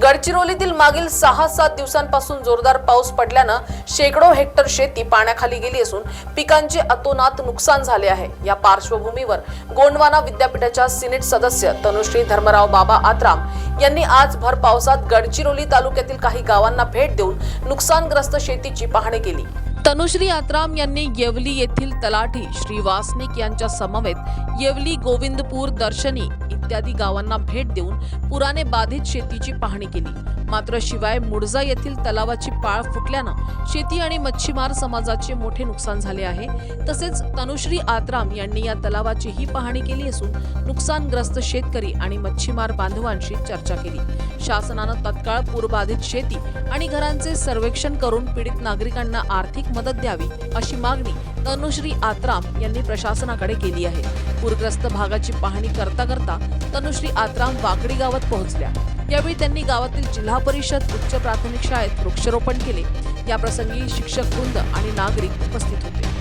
गडचिरोलीतील मागील सहा सात दिवसांपासून जोरदार पाऊस पडल्यानं शेकडो हेक्टर शेती पाण्याखाली गेली असून पिकांचे अतोनात नुकसान झाले आहे. या पार्श्वभूमीवर गोंडवाना विद्यापीठाच्या सिनेट सदस्य तनुश्री धर्मराव बाबा आत्राम यांनी आज भर पावसात गडचिरोली तालुक्यातील काही गावांना भेट देऊन नुकसानग्रस्त शेतीची पाहणी केली. तनुश्री आत्राम यांनी येवली येथील तलाठी श्री वासनिक यांच्या समवेत येवली गोविंदपूर दर्शनी इत्यादी गावांना भेट देऊन पुराने बाधित शेतीची पाहणी केली. मात्र शिवाय मुडजा येथील तलावाची पाळ फुटल्यानं शेती आणि मच्छीमार समाजाचे मोठे नुकसान झाले आहे. तसेच तनुश्री आत्राम यांनी या तलावाचीही पाहणी केली असून नुकसानग्रस्त शेतकरी आणि मच्छीमार बांधवांशी चर्चा केली. शासनानं तत्काळ पूरबाधित शेती आणि घरांचे सर्वेक्षण करून पीडित नागरिकांना आर्थिक मदत द्यावी अशी मागणी तनुश्री आत्राम यांनी प्रशासनाकडे केली आहे. पूरग्रस्त भागाची पाहणी करता करता तनुश्री आत्राम वाकडी गावात पोहोचल्या. यावेळी त्यांनी गावातील जिल्हा परिषद उच्च प्राथमिक शाळेत वृक्षारोपण केले. याप्रसंगी शिक्षक वृंद आणि नागरिक उपस्थित होते.